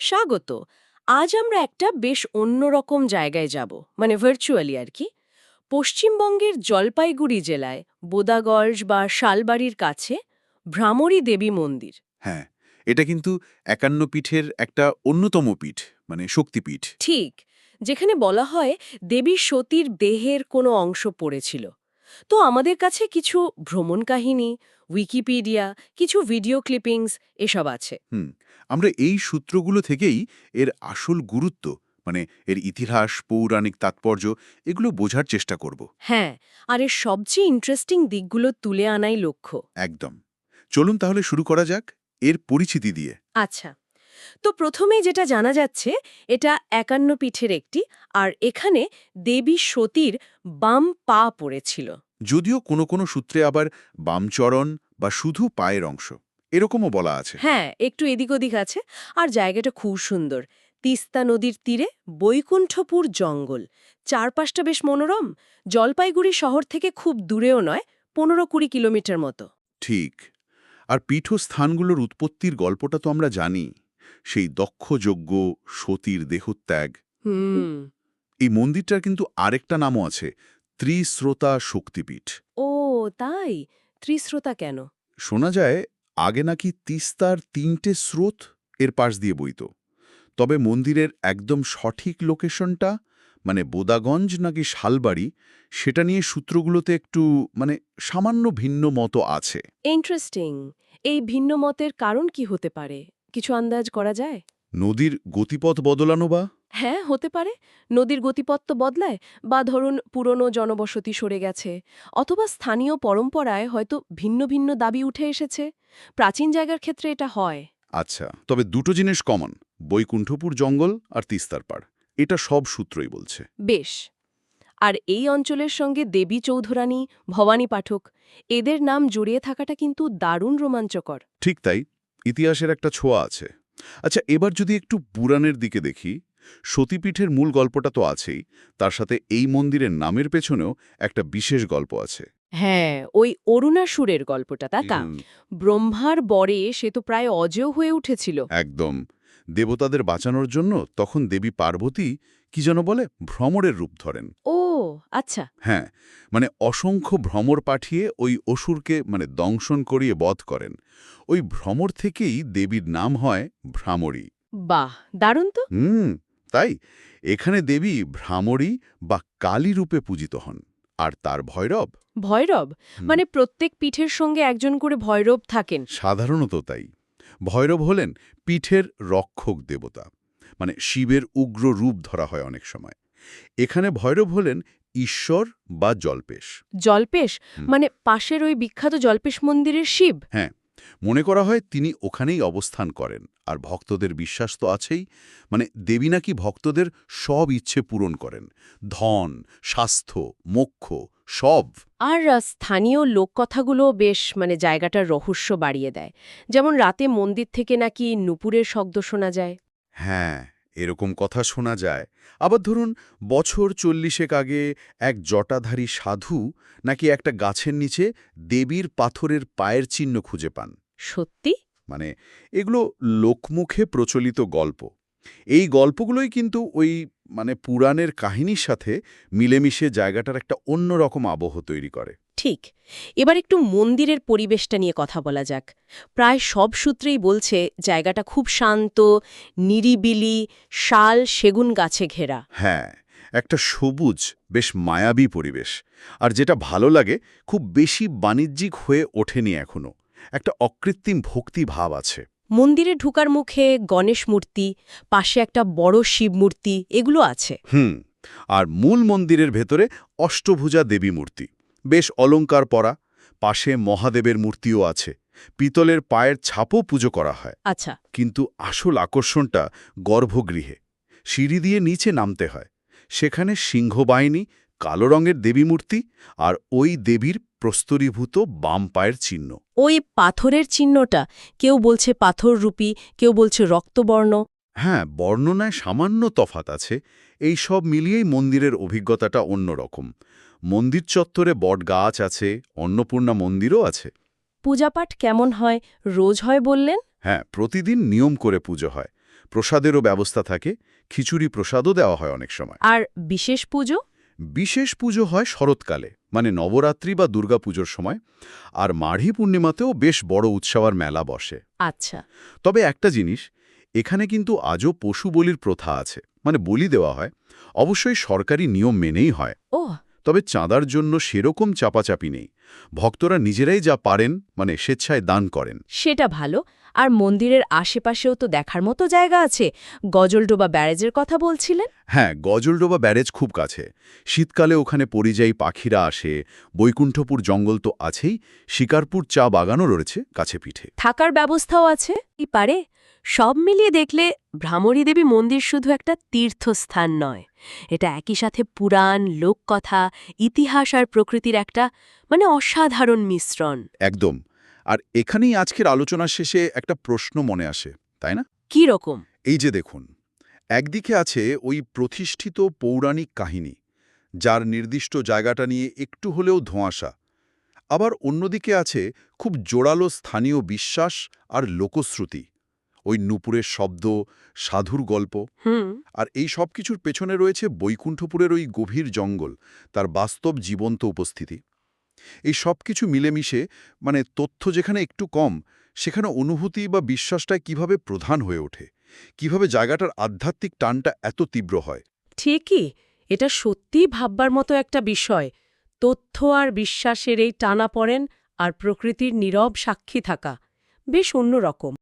স্বাগত। আজ আমরা একটা বেশ অন্যরকম জায়গায় যাব মানে ভার্চুয়ালি আর কি। পশ্চিমবঙ্গের জলপাইগুড়ি জেলায় বোদাগঞ্জ বা শালবাড়ির কাছে ভ্রামরী দেবী মন্দির। হ্যাঁ এটা কিন্তু একান্ন পীঠের একটা অন্যতম পীঠ মানে শক্তিপীঠ। ঠিক যেখানে বলা হয় দেবী সতীর দেহের কোনো অংশ পড়েছিল। তো আমাদের কাছে কিছু ভ্রমণ কাহিনী উইকিপিডিয়া কিছু ভিডিও ক্লিপিংস এসব আছে। হুম আমরা এই সূত্রগুলো থেকেই এর আসল গুরুত্ব মানে এর ইতিহাস পৌরাণিক তাৎপর্য এগুলো বোঝার চেষ্টা করব। হ্যাঁ আর এর সবচেয়ে ইন্টারেস্টিং দিকগুলো তুলে আনাই লক্ষ্য। একদম। চলুন তাহলে শুরু করা যাক এর পরিচিতি দিয়ে। আচ্ছা। তো প্রথমেই যেটা জানা যাচ্ছে এটা একান্ন পীঠের একটি আর এখানে দেবী সতীর বাম পা পড়েছিল। যদিও কোনো কোনো সূত্রে আবার বামচরণ বা শুধু পায়ের অংশ এরকমও বলা আছে। হ্যাঁ একটু এদিক ওদিক আছে আর জায়গাটা খুব সুন্দর। তিস্তা নদীর তীরে বৈকুণ্ঠপুর জঙ্গল চারপাশটা বেশ মনোরম জলপাইগুড়ি শহর থেকে খুব দূরেও নয় পনেরো কুড়ি কিলোমিটার মতো। ঠিক আর পীঠস্থানগুলোর উৎপত্তির গল্পটা তো আমরা জানি। সেই দক্ষযজ্ঞ সতীর দেহত্যাগ। হুম। এই মন্দিরটার কিন্তু আরেকটা নামও আছে ত্রিশ্রোতা শক্তিপীঠ। ও তাই? ত্রিশ্রোতা কেন? শোনা যায় আগে নাকি তিস্তার তিনটে স্রোত এর পাশ দিয়ে বইত। তবে মন্দিরের একদম সঠিক লোকেশনটা মানে বোদাগঞ্জ নাকি শালবাড়ি সেটা নিয়ে সূত্রগুলোতে একটু মানে সামান্য ভিন্ন মতো আছে। ইন্টারেস্টিং। এই ভিন্ন মতের কারণ কি হতে পারে? কিছু আন্দাজ করা যায়? নদীর গতিপথ বদলানো বা? হ্যাঁ হতে পারে। নদীর গতিপথ তো বদলায় বা ধরুন পুরনো জনবসতি সরে গেছে অথবা স্থানীয় পরম্পরায় হয়তো ভিন্ন ভিন্ন দাবি উঠে এসেছে। প্রাচীন জায়গার ক্ষেত্রে এটা হয়। আচ্ছা তবে দুটো জিনিস কমন বৈকুণ্ঠপুর জঙ্গল আর তিস্তার পাড়। এটা সব সূত্রই বলছে। বেশ। আর এই অঞ্চলের সঙ্গে দেবী চৌধুরানী ভবানী পাঠক এদের নাম জড়িয়ে থাকাটা কিন্তু দারুণ রোমাঞ্চকর। ঠিক তাই ইতিহাসের একটা ছোঁয়া আছে। আচ্ছা এবার যদি একটু পুরাণের দিকে দেখি সতীপীঠের মূল গল্পটা তো আছেই তার সাথে এই মন্দিরের নামের পেছনেও একটা বিশেষ গল্প আছে। হ্যাঁ ওই অরুণাসুরের গল্পটা তা তা ব্রহ্মার বরে সে তো প্রায় অজেয় হয়ে উঠেছিল। একদম। দেবতাদের বাঁচানোর জন্য তখন দেবী পার্বতী কি যেন বলে ভ্রমরের রূপ ধরেন। ও আচ্ছা। হ্যাঁ মানে অসংখ্য ভ্রমর পাঠিয়ে ওই অসুরকে মানে দংশন করিয়ে বধ করেন। ওই ভ্রমর থেকেই দেবীর নাম হয় ভ্রামরী। বাহ দারুণ তো। হুম তাই এখানে দেবী ভ্রামরী বা কালী রূপে পূজিত হন। আর তার ভৈরব? ভৈরব? মানে প্রত্যেক পিঠের সঙ্গে একজন করে ভৈরব থাকেন। সাধারণত তাই। ভৈরব হলেন পিঠের রক্ষক দেবতা মানে শিবের উগ্র রূপ ধরা হয় অনেক সময়। এখানে ভৈরব হলেন ঈশ্বর বা জল্পেশ। জল্পেশ? মানে পাশের ওই বিখ্যাত জল্পেশ মন্দিরের শিব? মনে করা হয় তিনি ওখানেই অবস্থান করেন। আর ভক্তদের বিশ্বাস তো আছেই। মানে দেবী নাকি ভক্তদের সব ইচ্ছে পূরণ করেন। ধন স্বাস্থ্য মোক্ষ সব। আর স্থানীয় লোককথাগুলো বেশ মানে জায়গাটার রহস্য বাড়িয়ে দেয়। যেমন রাতে মন্দির থেকে নাকি নুপুরের শব্দ শোনা যায়। হ্যাঁ এরকম কথা শোনা যায়। আবার ধরুন বছর চল্লিশেক আগে এক জটাধারী সাধু নাকি একটা গাছের নিচে দেবীর পাথরের পায়ের চিহ্ন খুঁজে পান। সত্যি? মানে এগুলো লোকমুখে প্রচলিত গল্প। এই গল্পগুলোই কিন্তু ওই মানে পুরাণের কাহিনীর সাথে মিলেমিশে জায়গাটার একটা অন্যরকম আবহ তৈরি করে। ঠিক। এবার একটু মন্দিরের পরিবেশটা নিয়ে কথা বলা যাক। প্রায় সব সূত্রেই বলছে জায়গাটা খুব শান্ত নিরিবিলি শাল সেগুন গাছে ঘেরা। হ্যাঁ একটা সবুজ বেশ মায়াবী পরিবেশ। আর যেটা ভালো লাগে খুব বেশি বাণিজ্যিক হয়ে ওঠেনি এখনও একটা অকৃত্রিম ভক্তি ভাব আছে। মন্দিরে ঢুকার মুখে গণেশ মূর্তি পাশে একটা বড় শিব মূর্তি এগুলো আছে। হুম আর মূল মন্দিরের ভেতরে অষ্টভুজা দেবী মূর্তি। বেশ অলঙ্কার পরা পাশে মহাদেবের মূর্তিও আছে। পিতলের পায়ের ছাপও পুজো করা হয়। আচ্ছা। কিন্তু আসল আকর্ষণটা গর্ভগৃহে। সিঁড়ি দিয়ে নিচে নামতে হয়। সেখানে সিংহবাহিনী কালো রঙের দেবী মূর্তি আর ওই দেবীর প্রস্তরীভূত বাম পায়ের চিহ্ন। ওই পাথরের চিহ্নটা কেউ বলছে পাথররূপী কেউ বলছে রক্তবর্ণ। হ্যাঁ বর্ণনায় সামান্য তফাত আছে এই সব মিলিয়েই মন্দিরের অভিজ্ঞতাটা অন্যরকম। মন্দির চত্বরে বট গাছ আছে অন্নপূর্ণা মন্দিরও আছে। পূজাপাঠ কেমন হয় রোজ হয় বললেন? হ্যাঁ প্রতিদিন নিয়ম করে পুজো হয়। প্রসাদেরও ব্যবস্থা থাকে খিচুড়ি প্রসাদও দেওয়া হয় অনেক সময়। আর বিশেষ পুজো? বিশেষ পুজো হয় শরৎকালে মানে নবরাত্রি বা দুর্গাপুজোর সময় আর মাঘী পূর্ণিমাতেও বেশ বড় উৎসবার মেলা বসে। আচ্ছা। তবে একটা জিনিস এখানে কিন্তু আজও পশু বলির প্রথা আছে মানে বলি দেওয়া হয় অবশ্যই সরকারি নিয়ম মেনেই হয়। ও তবে চাঁদার জন্য সেরকম চাপাচাপি নেই ভক্তরা নিজেরাই যা পারেন মানে স্বেচ্ছায় দান করেন। সেটা ভালো আর মন্দিরের আশেপাশেও তো দেখার মতো জায়গা আছে। গজলডোবা ব্যারেজের কথা বলছিলেন? হ্যাঁ গজলডোবা ব্যারেজ খুব কাছে। শীতকালে ওখানে পরিযায়ী পাখিরা আসে বৈকুণ্ঠপুর জঙ্গল তো আছেই শিকারপুর চা বাগানও রয়েছে কাছে পিঠে। থাকার ব্যবস্থাও আছে? কি পারে। সব মিলিয়ে দেখলে ভ্রামরী দেবী মন্দির শুধু একটা তীর্থস্থান নয়। এটা একই সাথে পুরাণ লোককথা ইতিহাস আর প্রকৃতির একটা মানে অসাধারণ মিশ্রণ। একদম। আর এখানেই আজকের আলোচনা শেষে একটা প্রশ্ন মনে আসে তাই না? কি রকম? এই যে দেখুন একদিকে আছে ওই প্রতিষ্ঠিত পৌরাণিক কাহিনী যার নির্দিষ্ট জায়গাটা নিয়ে একটু হলেও ধোঁয়াশা। আবার অন্যদিকে আছে খুব জোরালো স্থানীয় বিশ্বাস আর লোকশ্রুতি ওই নুপুরের শব্দ সাধুর গল্প। হুম। আর এই সব কিছুর পেছনে রয়েছে বৈকুণ্ঠপুরের ওই গভীর জঙ্গল তার বাস্তব জীবন্ত উপস্থিতি। এই সব কিছু মিলেমিশে মানে তথ্য যেখানে একটু কম, সেখানে অনুভূতি বা বিশ্বাসটা কীভাবে প্রধান হয়ে ওঠে? কীভাবে জায়গাটার আধ্যাত্মিক টানটা এত তীব্র হয়? ঠিকই, এটা সত্যি ভাববার মতো একটা বিষয়। তথ্য আর বিশ্বাসের এই টানা পড়েন আর প্রকৃতির নীরব সাক্ষী থাকা, বেশ অন্যরকম।